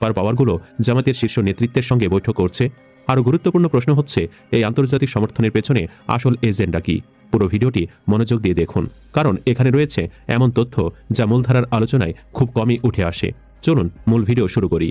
পার পাওয়ারগুলো জামাতের শীর্ষ নেতৃত্বের সঙ্গে বৈঠক করছে। আরও গুরুত্বপূর্ণ প্রশ্ন হচ্ছে, এই আন্তর্জাতিক সমর্থনের পেছনে আসল এজেন্ডা কি? পুরো ভিডিওটি মনোযোগ দিয়ে দেখুন, কারণ এখানে রয়েছে এমন তথ্য যা মূলধারার আলোচনায় খুব কমই উঠে আসে। চলুন মূল ভিডিও শুরু করি।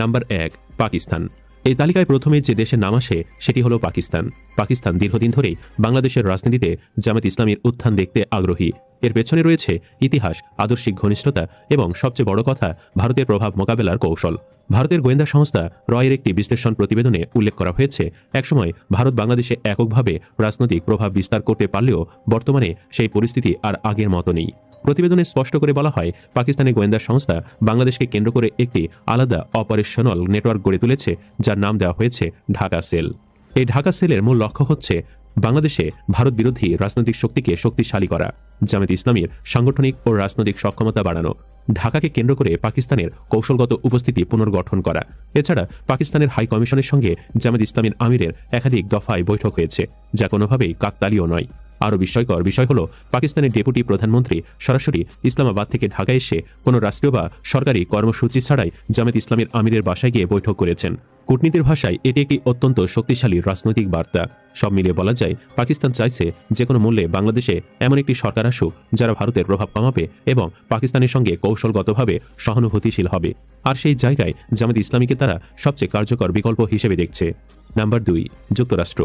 নাম্বার এক, পাকিস্তান। এই তালিকায় প্রথমে যে দেশের নাম আসে, সেটি হলো পাকিস্তান। পাকিস্তান দীর্ঘদিন ধরেই বাংলাদেশের রাজনীতিতে জামাত ইসলামীর উত্থান দেখতে আগ্রহী। এর পেছনে রয়েছে ইতিহাস, আদর্শিক ঘনিষ্ঠতা এবং সবচেয়ে বড় কথা, ভারতের প্রভাব মোকাবেলার কৌশল। ভারতের গোয়েন্দা সংস্থা রয়ের একটি বিশ্লেষণ প্রতিবেদনে উল্লেখ করা হয়েছে, একসময় ভারত বাংলাদেশে এককভাবে রাজনৈতিক প্রভাব বিস্তার করতে পারলেও বর্তমানে সেই পরিস্থিতি আর আগের মতো নেই। প্রতিবেদনে স্পষ্ট করে বলা হয়, পাকিস্তানের গোয়েন্দা সংস্থা বাংলাদেশকে কেন্দ্র করে একটি আলাদা অপারেশনাল নেটওয়ার্ক গড়ে তুলেছে, যার নাম দেওয়া হয়েছে ঢাকা সেল। এই ঢাকা সেলের মূল লক্ষ্য হচ্ছে বাংলাদেশে ভারত বিরোধী রাজনৈতিক শক্তিকে শক্তিশালী করা জামাত ইসলামের সাংগঠনিক ও রাজনৈতিক সক্ষমতা বাড়ানো, ঢাকাকে কেন্দ্র করে পাকিস্তানের কৌশলগত উপস্থিতি পুনর্গঠন করা। এছাড়া পাকিস্তানের হাই কমিশনের সঙ্গে জামাত ইসলামের আমিরের একাধিক দফায় বৈঠক হয়েছে, যা কোনোভাবেই কাকতালীয় নয়। আরও বিস্ময়কর বিষয় হল, পাকিস্তানের ডেপুটি প্রধানমন্ত্রী সরাসরি ইসলামাবাদ থেকে ঢাকায় এসে কোনো রাষ্ট্রীয় বা সরকারি কর্মসূচি ছাড়াই জামাত ইসলামের আমিরের বাসায় গিয়ে বৈঠক করেছেন। কূটনীতির ভাষায়, এটি একটি অত্যন্ত শক্তিশালী রাজনৈতিক বার্তা। সব মিলিয়ে বলা যায়, পাকিস্তান চাইছে যে কোনো মূল্যে বাংলাদেশে এমন একটি সরকার আসুক যারা ভারতের প্রভাব কমাবে এবং পাকিস্তানের সঙ্গে কৌশলগতভাবে সহানুভূতিশীল হবে। আর সেই জায়গায় জামাত ইসলামীকে তারা সবচেয়ে কার্যকর বিকল্প হিসেবে দেখছে। নাম্বার দুই, যুক্তরাষ্ট্র।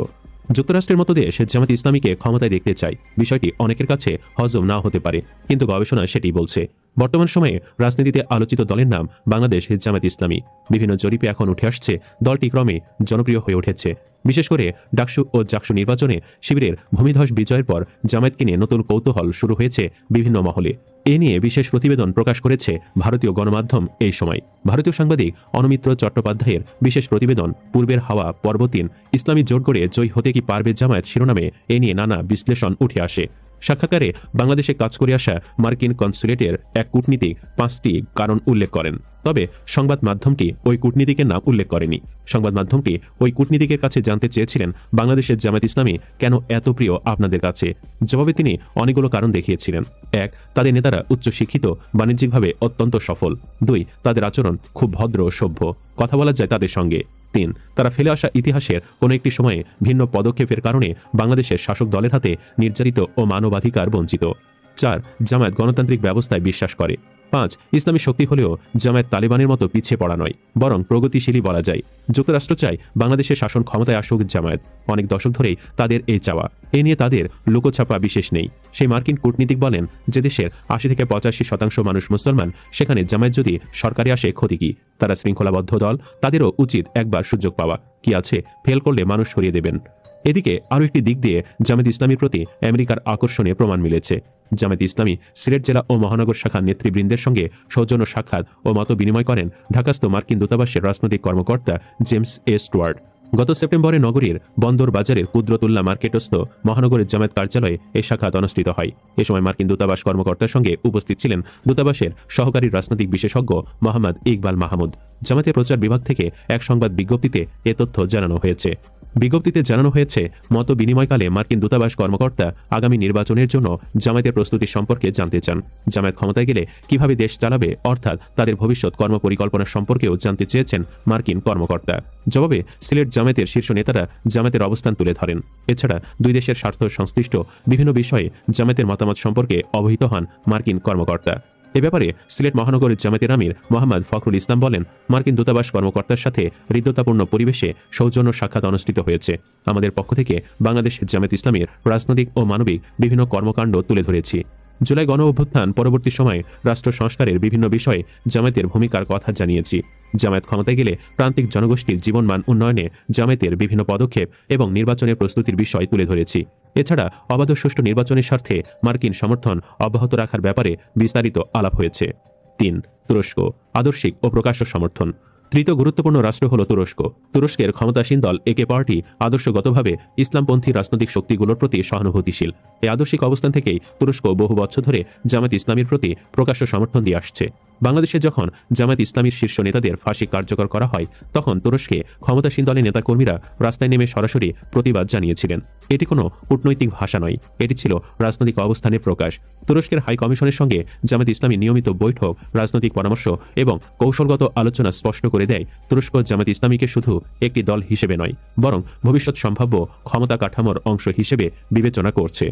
যুক্তরাষ্ট্রের মতো দেশ জামাত ইসলামীকে ক্ষমতায় দেখতে চায়। বিষয়টি অনেকের কাছে হজম না হতে পারে, কিন্তু গবেষণা সেটি বলছে। বর্তমান সময়ে রাজনীতিতে আলোচিত দলের নাম বাংলাদেশ জামাত ইসলামী। বিভিন্ন জরিপে এখন উঠে আসছে, দলটি ক্রমে জনপ্রিয় হয়ে উঠেছে। বিশেষ করে ডাকসু ও জাকসু নির্বাচনে শিবিরের ভূমিধস বিজয়ের পর জামায়াতকে নিয়ে নতুন কৌতূহল শুরু হয়েছে বিভিন্ন মহলে। এ নিয়ে বিশেষ প্রতিবেদন প্রকাশ করেছে ভারতীয় গণমাধ্যম এই সময়। ভারতীয় সাংবাদিক অনমিত্র চট্টোপাধ্যায়ের বিশেষ প্রতিবেদন পূর্বের হাওয়া পর্বতিন ইসলামী জোট করে জয় হতে কি পারবে জামায়াত শিরোনামে এ নিয়ে নানা বিশ্লেষণ উঠে আসে। সাক্ষাৎকারে বাংলাদেশে কাজ করে আসা মার্কিন কনসুলেটের এক কূটনীতিক পাঁচটি কারণ উল্লেখ করেন। তবে সংবাদ মাধ্যমটি ওই কূটনীতিকের নাম উল্লেখ করেনি। সংবাদ মাধ্যমটি ওই কূটনীতিকের কাছে জানতে চেয়েছিলেন, বাংলাদেশের জামাত ইসলামী কেন এত প্রিয় আপনাদের কাছে? জবাবে তিনি অনেকগুলো কারণ দেখিয়েছিলেন। এক, তাদের নেতারা উচ্চশিক্ষিত, বাণিজ্যিকভাবে অত্যন্ত সফল। দুই, তাদের আচরণ খুব ভদ্র সভ্য। কথা বলা যায় তাদের সঙ্গে। তিন, তারা ফেলে আসা ইতিহাসের কোনো একটি সময়ে ভিন্ন পদক্ষেপের কারণে বাংলাদেশের শাসক দলের হাতে নির্যাতিত ও মানবাধিকার বঞ্চিত। চার, জামায়াত গণতান্ত্রিক ব্যবস্থায় বিশ্বাস করে। পাঁচ, ইসলামী শক্তি হলেও জামায়াত তালিবানের মতো পিছিয়ে পড়া নয়, বরং প্রগতিশীলই বলা যায়। যুক্তরাষ্ট্র চায় বাংলাদেশের শাসন ক্ষমতায় আসুক জামায়াত। অনেক দশক ধরেই তাদের এই চাওয়া। এ নিয়ে তাদের লুকোছাপা বিশেষ নেই। সেই মার্কিন কূটনীতিক বলেন যে দেশের আশি থেকে পঁচাশি শতাংশ মানুষ মুসলমান, সেখানে জামায়াত যদি সরকারে আসে ক্ষতি কি? তারা শৃঙ্খলাবদ্ধ দল, তাদেরও উচিত একবার সুযোগ পাওয়া। কি আছে? ফেল করলে মানুষ সরিয়ে দেবেন। এদিকে আরও একটি দিক দিয়ে জামাত ইসলামীর প্রতি আমেরিকার আকর্ষণে প্রমাণ মিলেছে। জামাত ইসলামী, সিলেট জেলা ও মহানগর শাখার নেতৃবৃন্দের সঙ্গে সৌজন্য সাক্ষাৎ ও মত বিনিময় করেন ঢাকাস্থ মার্কিন দূতাবাসের রাজনৈতিক কর্মকর্তা জেমস এ স্টুয়ার্ড গত সেপ্টেম্বরে নগরীর বন্দর বাজারের কুদ্রতুল্লাহ মার্কেটস্থ মহানগরের জামায়াত কার্যালয়ে এ সাক্ষাৎ অনুষ্ঠিত হয়। এ সময় মার্কিন দূতাবাস কর্মকর্তার সঙ্গে উপস্থিত ছিলেন দূতাবাসের সহকারী রাজনৈতিক বিশেষজ্ঞ মোহাম্মদ ইকবাল মাহমুদ। জামাতের প্রচার বিভাগ থেকে এক সংবাদ বিজ্ঞপ্তিতে এ তথ্য জানানো হয়েছে। বিজ্ঞপ্তিতে জানানো হয়েছে, মত বিনিময়কালে মার্কিন দূতাবাস কর্মকর্তা আগামী নির্বাচনের জন্য জামায়াতের প্রস্তুতি সম্পর্কে জানতে চান। জামায়াত ক্ষমতায় গেলে কীভাবে দেশ চালাবে, অর্থাৎ তাদের ভবিষ্যৎ কর্মপরিকল্পনা সম্পর্কেও জানতে চেয়েছেন মার্কিন কর্মকর্তা। জবাবে সিলেট জামায়াতের শীর্ষ নেতারা জামায়াতের অবস্থান তুলে ধরেন। এছাড়া দুই দেশের স্বার্থ সংশ্লিষ্ট বিভিন্ন বিষয়ে জামায়াতের মতামত সম্পর্কে অবহিত হন মার্কিন কর্মকর্তা। এ ব্যাপারে সিলেট মহানগরের জামাতের আমির মোহাম্মদ ফখরুল ইসলাম বলেন, মার্কিন দূতাবাস কর্মকর্তার সাথে হৃদ্যতাপূর্ণ পরিবেশে সৌজন্য সাক্ষাৎ অনুষ্ঠিত হয়েছে। আমাদের পক্ষ থেকে বাংলাদেশ জামাত ইসলামের রাজনৈতিক ও মানবিক বিভিন্ন কর্মকাণ্ড তুলে ধরেছি। জুলাই গণ অভ্যুত্থান পরবর্তী সময়ে রাষ্ট্র সংস্কারের বিভিন্ন বিষয়ে জামায়াতের ভূমিকার কথা জানিয়েছি। জামায়াত ক্ষমতায় গেলে প্রান্তিক জনগোষ্ঠীর জীবনমান উন্নয়নে জামায়াতের বিভিন্ন পদক্ষেপ এবং নির্বাচনের প্রস্তুতির বিষয় তুলে ধরেছি। এছাড়া অবাধ সুষ্ঠু নির্বাচনের স্বার্থে মার্কিন সমর্থন অব্যাহত রাখার ব্যাপারে বিস্তারিত আলাপ হয়েছে। তিন, তুরস্ক, আদর্শিক ও প্রকাশ্য সমর্থন। তৃতীয় গুরুত্বপূর্ণ রাষ্ট্র হল তুরস্ক। তুরস্কের ক্ষমতাসীন দল একে পার্টি আদর্শগতভাবে ইসলামপন্থী রাজনৈতিক শক্তিগুলোর প্রতি সহানুভূতিশীল। এই আদর্শিক অবস্থান থেকেই তুরস্ক বহু বছর ধরে জামাত ইসলামের প্রতি প্রকাশ্য সমর্থন দিয়ে আসছে। বাংলাদেশে যখন জামায়াত ইসলামীর শীর্ষ নেতাদের ফাঁসি কার্যকর করা হয়, তখন তুরস্কে ক্ষমতাসীন দলের নেতাকর্মীরা রাস্তায় নেমে সরাসরি প্রতিবাদ জানিয়েছিলেন। এটি কোনো কূটনৈতিক ভাষা নয়, এটি ছিল রাজনৈতিক অবস্থানের প্রকাশ। তুরস্কের হাই কমিশনের সঙ্গে জামায়াত ইসলামী নিয়মিত বৈঠক, রাজনৈতিক পরামর্শ এবং কৌশলগত আলোচনা স্পষ্ট করে দেয়, তুরস্ক জামায়াত ইসলামীকে শুধু একটি দল হিসেবে নয়, বরং ভবিষ্যৎ সম্ভাব্য ক্ষমতা কাঠামোর অংশ হিসেবে বিবেচনা করছে।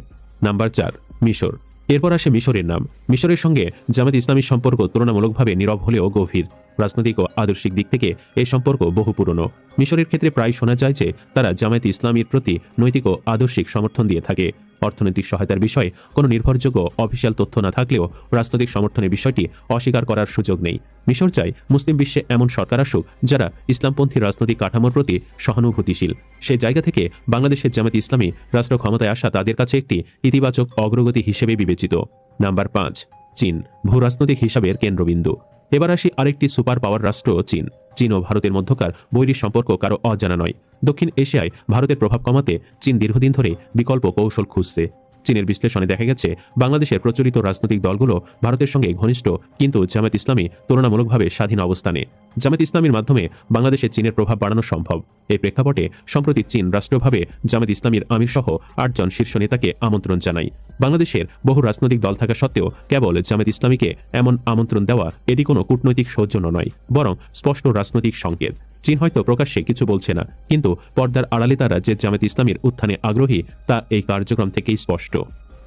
নাম্বার চার, মিশর। এরপর আসে মিশরের নাম। মিশরের সঙ্গে জামাত ইসলামীর সম্পর্ক তুলনামূলকভাবে নীরব হলেও গভীর। রাজনৈতিক ও আদর্শিক দিক থেকে এই সম্পর্ক বহু পুরনো। মিশরের ক্ষেত্রে প্রায় শোনা যায় যে, তারা জামায়াত ইসলামীর প্রতি নৈতিক ও আদর্শিক সমর্থন দিয়ে থাকে। অর্থনৈতিক সহায়তার বিষয়ে কোনো নির্ভরযোগ্য অফিসিয়াল তথ্য না থাকলেও রাজনৈতিক সমর্থনের বিষয়টি অস্বীকার করার সুযোগ নেই। মিশর চায় মুসলিম বিশ্বে এমন সরকার আসুক যারা ইসলামপন্থী রাজনৈতিক কাঠামোর প্রতি সহানুভূতিশীল। সে জায়গা থেকে বাংলাদেশের জামাত ইসলামী রাষ্ট্র ক্ষমতায় আসা তাদের কাছে একটি ইতিবাচক অগ্রগতি হিসেবে বিবেচিত। নাম্বার পাঁচ, চীন, ভূরাজনৈতিক হিসাবের কেন্দ্রবিন্দু। এবার আসি আরেকটি সুপার পাওয়ার রাষ্ট্র, চীন। চীন ও ভারতের মধ্যকার বৈরী সম্পর্ক কারও অজানা নয়। দক্ষিণ এশিয়ায় ভারতের প্রভাব কমাতে চীন দীর্ঘদিন ধরে বিকল্প কৌশল খুঁজছে। চীনের বিশ্লেষণে দেখা গেছে, বাংলাদেশের প্রচলিত রাজনৈতিক দলগুলো ভারতের সঙ্গে ঘনিষ্ঠ, কিন্তু জামাত ইসলামী তুলনামূলকভাবে স্বাধীন অবস্থানে। জামাত ইসলামীর মাধ্যমে বাংলাদেশে চীনের প্রভাব বাড়ানো সম্ভব। এই প্রেক্ষাপটে, সম্প্রতি চীন রাষ্ট্রীয়ভাবে জামাত ইসলামীর আমির সহ আটজন শীর্ষ নেতাকে আমন্ত্রণ জানায়। বাংলাদেশের বহু রাজনৈতিক দল থাকা সত্ত্বেও কেবল জামাত ইসলামীকে এমন আমন্ত্রণ দেওয়া এটি কোনো কূটনৈতিক সৌজন্য নয়, বরং স্পষ্ট রাজনৈতিক সংকেত। চীন হয়তো প্রকাশ্যে কিছু বলছে না, কিন্তু পর্দার আড়ালে তারা যে জামাত ইসলামীর উত্থানে আগ্রহী, তা এই কার্যক্রম থেকেই স্পষ্ট।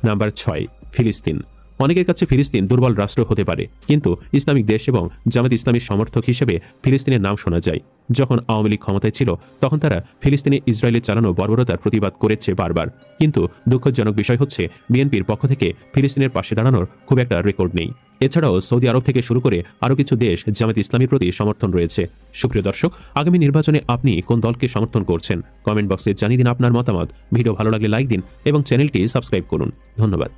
নাম্বার ছয়, ফিলিস্তিন। অনেকের কাছে ফিলিস্তিন দুর্বল রাষ্ট্র হতে পারে, কিন্তু ইসলামিক দেশ এবং জামাত ইসলামীর সমর্থক হিসেবে ফিলিস্তিনের নাম শোনা যায়। যখন আওয়ামী লীগ ক্ষমতায় ছিল, তখন তারা ফিলিস্তিনে ইসরায়েলের চালানো বর্বরতার প্রতিবাদ করেছে বারবার। কিন্তু দুঃখজনক বিষয় হচ্ছে, বিএনপির পক্ষ থেকে ফিলিস্তিনের পাশে দাঁড়ানোর খুব একটা রেকর্ড নেই। এছাড়াও সৌদি আরব থেকে শুরু করে আরও কিছু দেশ জামাত ইসলামীর প্রতি সমর্থন রয়েছে। সুপ্রিয় দর্শক, আগামী নির্বাচনে আপনি কোন দলকে সমর্থন করছেন? কমেন্ট বক্সে জানিয়ে দিন আপনার মতামত। ভিডিও ভালো লাগলে লাইক দিন এবং চ্যানেলটি সাবস্ক্রাইব করুন। ধন্যবাদ।